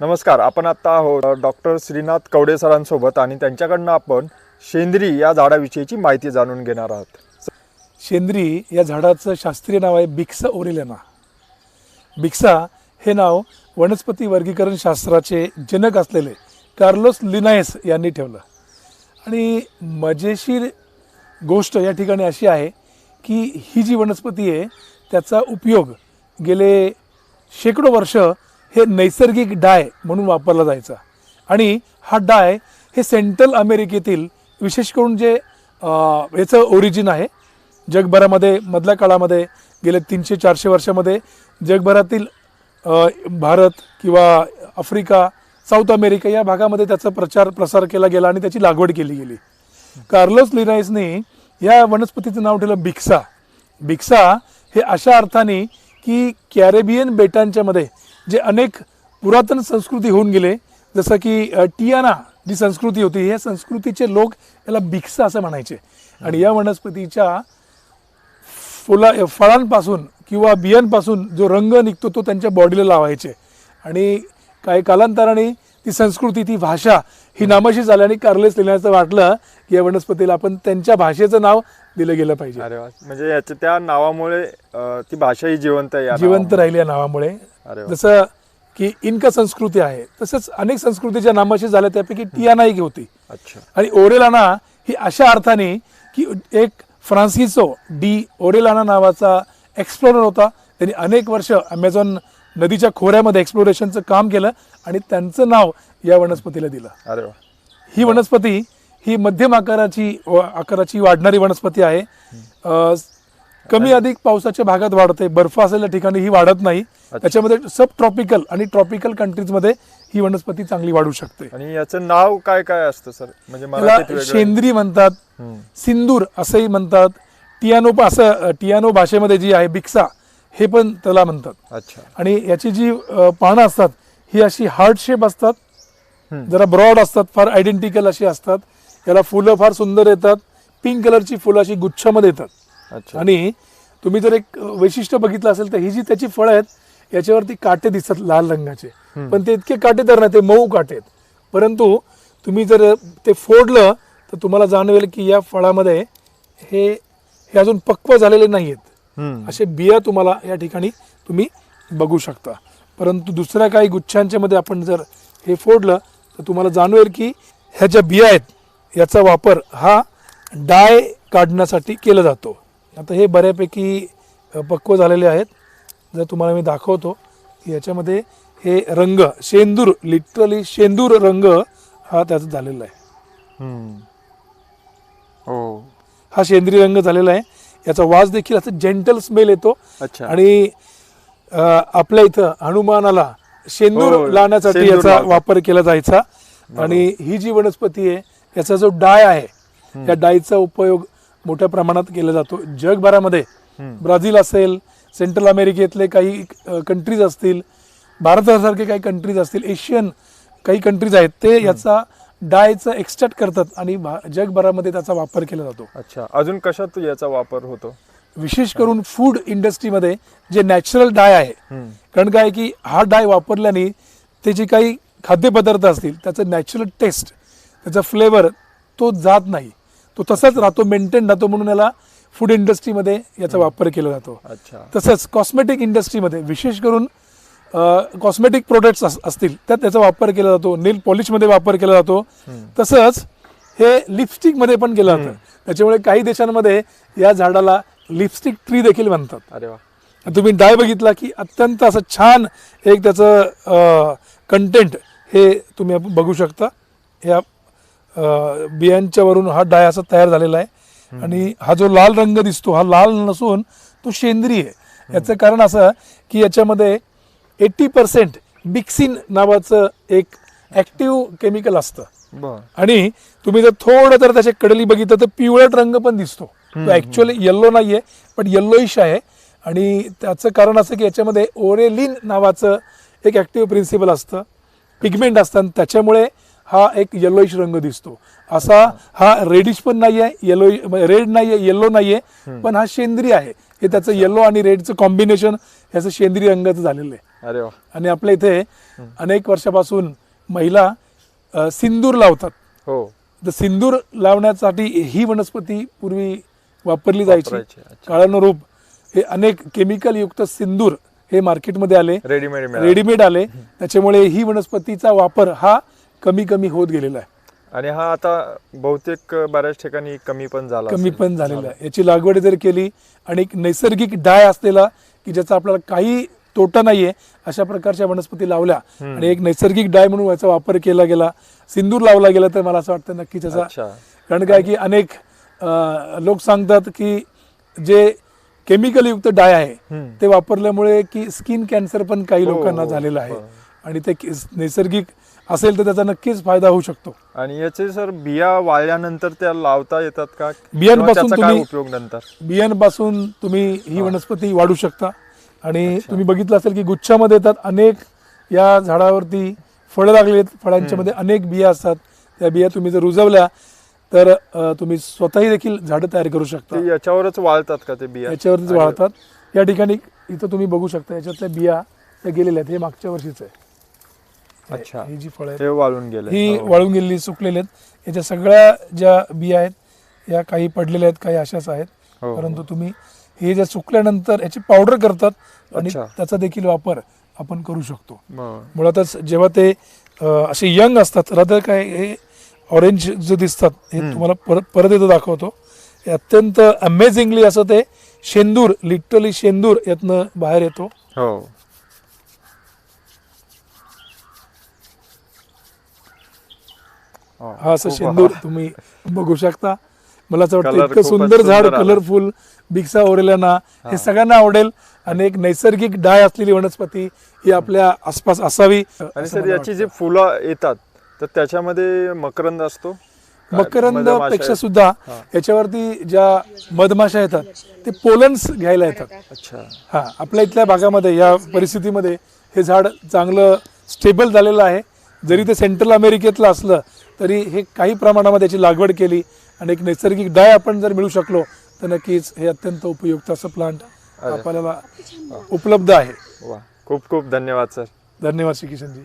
नमस्कार आपण आता आहोत डॉक्टर श्रीनाथ कवडे सरांसोबत आणि त्यांच्याकडनं आपण शेंद्री या झाडाविषयीची माहिती जाणून घेणार आहोत. शेंद्री या झाडाचं शास्त्रीय नाव आहे बिक्सा ओरिलेना. बिक्सा हे नाव वनस्पती वर्गीकरण शास्त्राचे जनक असलेले कार्लोस लिनायस यांनी ठेवलं. आणि मजेशीर गोष्ट या ठिकाणी अशी आहे की ही जी वनस्पती आहे त्याचा उपयोग गेले शेकडो वर्ष हे नैसर्गिक डाय म्हणून वापरला जायचा. आणि हा डाय हे सेंट्रल अमेरिकेतील विशेष करून जे याचं ओरिजिन आहे जगभरामध्ये मधल्या काळामध्ये गेल्या तीनशे चारशे वर्षामध्ये जगभरातील भारत किंवा आफ्रिका साऊथ अमेरिका या भागामध्ये त्याचा प्रचार प्रसार केला गेला आणि त्याची लागवड केली गेली. कार्लोस लिराईसने या वनस्पतीचं नाव ठेवलं भिक्सा. भिक्सा हे अशा अर्थाने की कॅरेबियन बेटांच्या मध्ये जे अनेक पुरातन संस्कृती होऊन गेले जसं की टियाना जी संस्कृती होती या संस्कृतीचे लोक याला भिक्सा असं म्हणायचे. आणि या वनस्पतीच्या फुला फळांपासून किंवा बियांपासून जो रंग निघतो तो त्यांच्या बॉडीला लावायचे. आणि काही कालांतराने ती संस्कृती ती भाषा ही नामशी झाल्याने कार्लेस लिहिण्याचं वाटलं की या वनस्पतीला आपण त्यांच्या भाषेचं नाव दिलं गेलं पाहिजे. अरे वा. म्हणजे याच्या त्या नावामुळे अं, ती भाषा ही जिवंत आहे या जिवंत. राहिली या नावामुळे. अरे वा. जसं की इनका संस्कृती आहे तसंच अनेक संस्कृतीच्या नामाशी झाल्या त्यापैकी टियाना एक होती. अच्छा. आणि ओरेलाना ही अशा अर्थाने की एक फ्रान्सिसो डी ओरेलाना नावाचा एक्सप्लोरर होता. त्यांनी अनेक वर्ष अमेझॉन नदीच्या खोऱ्यामध्ये एक्सप्लोरेशनचं काम केलं आणि त्यांचं नाव या वनस्पतीला दिलं. अरे वा. ही वनस्पती ही मध्यम आकाराची आकाराची वाढणारी वनस्पती आहे. अ, कमी अधिक पावसाच्या भागात वाढते. बर्फ असलेल्या ठिकाणी ही वाढत नाही. त्याच्यामध्ये सब ट्रॉपिकल आणि ट्रॉपिकल कंट्रीजमध्ये ही वनस्पती चांगली वाढू शकते. आणि याचं नाव काय काय असतं सर? म्हणजे त्याला मराठीत वेगळं. शेंद्री म्हणतात हम्म. सिंदूर असंही म्हणतात. टियानो असं टियानो भाषेमध्ये जी आहे बिक्सा हे पण त्याला म्हणतात. अच्छा. आणि याची जी पानं असतात ही अशी हार्ट शेप असतात. जरा ब्रॉड असतात फार आयडेंटिकल अशी असतात. याला फुलं फार सुंदर येतात. पिंक कलरची फुलं अशी गुच्छामध्ये येतात. अच्छा. आणि तुम्ही जर एक वैशिष्ट्य बघितलं असेल तर ही जी त्याची फळं आहेत याच्यावरती काटे दिसतात लाल रंगाचे. पण ते इतके काटेदार नाही ते मऊ काटे आहेत. परंतु तुम्ही जर ते फोडलं तर तुम्हाला जाणवेल की या फळामध्ये हे हे अजून पक्व झालेले नाही आहेत. असे बिया तुम्हाला या ठिकाणी तुम्ही बघू शकता. परंतु दुसऱ्या काही गुच्छांच्या मध्ये आपण जर हे फोडलं तर तुम्हाला जाणवेल की ह्या ज्या बिया आहेत याचा वापर हा डाय काढण्यासाठी केला जातो. आता हे बऱ्यापैकी पक्व झालेले आहेत. जर तुम्हाला मी दाखवतो की याच्यामध्ये हे रंग शेंदूर लिटरली शेंदूर रंग हा त्याचा झालेला आहे. हो हा. शेंद्री रंग झालेला आहे. याचा वास देखील असं जेंटल स्मेल येतो. अच्छा. आणि अ, आपल्या इथं हनुमानाला शेंदूर हो, लावण्यासाठी शेंदूर याचा लावतात. वापर केला जायचा. आणि ही जी वनस्पती आहे याचा जो डाय आहे या डायचा उपयोग मोठ्या प्रमाणात केला जातो. जगभरामध्ये. ब्राझील असेल सेंट्रल अमेरिकेतले काही कंट्रीज असतील भारतासारखे काही कंट्रीज असतील एशियन काही कंट्रीज आहेत ते याचा डायचं एक्स्ट्रॅक्ट करतात आणि भा- जगभरामध्ये त्याचा वापर केला जातो. अच्छा. अजून कशात याचा वापर होतो? विशेष करून फूड इंडस्ट्रीमध्ये जे नॅचरल डाय आहे हम्म. कारण काय आहे की हा डाय वापरल्याने ते जे काही खाद्यपदार्थ असतील त्याचं नॅचरल टेस्ट त्याचा फ्लेवर तो जात नाही. तो तसाच राहतो मेंटेन राहतो म्हणून याला फूड इंडस्ट्रीमध्ये याचा वापर केला जातो. अच्छा. तसंच कॉस्मेटिक इंडस्ट्रीमध्ये विशेश करून कॉस्मेटिक प्रोडक्ट्स असतील त्यात त्याचा वापर केला जातो नेल पॉलिशमध्ये वापर केला जातो. तसंच हे लिपस्टिकमध्ये पण केलं जातं. त्याच्यामुळे काही देशांमध्ये या झाडाला लिपस्टिक ट्री देखील म्हणतात. अरे वा. तुम्ही डाय बघितला की अत्यंत असं छान एक त्याचं कंटेंट हे तुम्ही बघू शकता. या बियांच्या वरून हा डाय असा तयार झालेला आहे. आणि हा जो लाल रंग दिसतो हा लाल नसून तो आहे. याचं कारण असं की याच्यामध्ये एट्टी पर्सेंट बिक्सिन नावाचं एक ॲक्टिव्ह केमिकल असतं. आणि तुम्ही जर थोडं जर त्याच्या कडली बघितलं तर पिवळट रंग पण दिसतो. तो ऍक्च्युअली येल्लो नाहीये पण येल्लोइश आहे. आणि त्याचं कारण असं की याच्यामध्ये ओरेलिन नावाचं एक ऍक्टिव्ह प्रिन्सिपल असतं. पिगमेंट असतं आणि त्याच्यामुळे हा एक येल्लोइश रंग दिसतो. असा हा रेडिश पण नाहीये येलो रेड नाहीये येल्लो नाहीये पण हा शेंद्री आहे. हे त्याचं येल्लो आणि रेडचं कॉम्बिनेशन याचं शेंद्री रंगाचं झालेलं आहे. अरे वा. आणि आपल्या इथे अनेक वर्षापासून महिला अ, सिंदूर लावतात. हो. तर सिंदूर लावण्यासाठी ही वनस्पती पूर्वी वापरली जायची. वापरायची, अच्छा. काळानुरूप हे अनेक केमिकल युक्त सिंदूर हे मार्केटमध्ये आले. रेडीमेड मिळालं. रेडीमेड आले. त्याच्यामुळे ही वनस्पतीचा वापर हा कमी कमी होत गेलेला आहे. आणि हा आता बहुतेक बऱ्याच ठिकाणी कमी पण झाला कमी असेल. पण झालेला आहे. याची लागवड जर केली आणि एक नैसर्गिक डाय असलेला की ज्याचा आपल्याला काही तोटा नाहीये. अशा प्रकारच्या वनस्पती लावल्या. आणि एक नैसर्गिक डाय म्हणून याचा वापर केला गेला. सिंदूर लावला गेला तर मला असं वाटतं नक्कीच अच्छा. कारण काय की अनेक लोक सांगतात की जे केमिकल युक्त डाय आहे. ते वापरल्यामुळे की स्किन कॅन्सर पण काही हो, लोकांना हो, झालेलं आहे. आणि ते नैसर्गिक असेल तर त्याचा नक्कीच फायदा होऊ शकतो. आणि याचे सर बिया वाळल्यानंतर त्या लावता येतात का? बियांपासून तुम्ही- उपयोग नंतर? बियांपासून तुम्ही ही. वनस्पती वाढू शकता. आणि तुम्ही बघितलं असेल की गुच्छामध्ये येतात अनेक या झाडावरती फळं लागलेत फळांच्या मध्ये अनेक बिया असतात. त्या बिया तुम्ही जर रुजवल्या तर तुम्ही स्वतःही देखील झाडं तयार करू शकता. याच्यावरच वाळतात का ते बिया? याच्यावरतीच वाळतात. या ठिकाणी इथं तुम्ही बघू शकता याच्यातल्या बिया त्या गेलेल्या आहेत. हे मागच्या वर्षीच आहे. अच्छा. ही जी फळं आहेत वाळून गेले ही हो. वाळून गेलेली सुकलेली आहेत. याच्या सगळ्या ज्या बिया आहेत या काही पडलेल्या आहेत काही अशाच आहेत. हो, हो. परंतु तुम्ही हे जे सुकल्यानंतर याची पावडर करतात आणि अच्छा. त्याचा देखील वापर आपण करू शकतो. मुळातच जेव्हा ते अं, असे यंग असतात रादर काय हे ऑरेंज जे दिसतात हे तुम्हाला परत परत येतो दाखवतो. हे अत्यंत अमेझिंगली असं ते शेंदूर लिटरली शेंदूर यातनं बाहेर येतो. हो. हो, हा असं खूप शेंदूर तुम्ही बघू शकता. मला असं वाटतं इतकं सुंदर झाड. कलरफुल बिक्सा ओरेलाना हे सगळ्यांना आवडेल आणि एक नैसर्गिक डाय असलेली वनस्पती ही आपल्या आसपास असावी आणि सर याची जी फुलं येतात तर त्याच्यामध्ये मकरंद असतो? मकरंदपेक्षा? सुद्धा. याच्यावरती ज्या मधमाशा येतात ते पोलन्स घ्यायला येतात अच्छा हा आपल्या इथल्या भागामध्ये या परिस्थितीमध्ये हे झाड चांगलं स्टेबल झालेलं आहे जरी ते सेंट्रल अमेरिकेतलं असलं तरी हे काही प्रमाणामध्ये याची लागवड केली आणि एक नैसर्गिक डाय आपण जर मिळू शकलो तर नक्कीच हे अत्यंत उपयुक्त असं प्लांट आपल्याला उपलब्ध आहे. खूप खूप धन्यवाद सर धन्यवाद श्री किशनजी.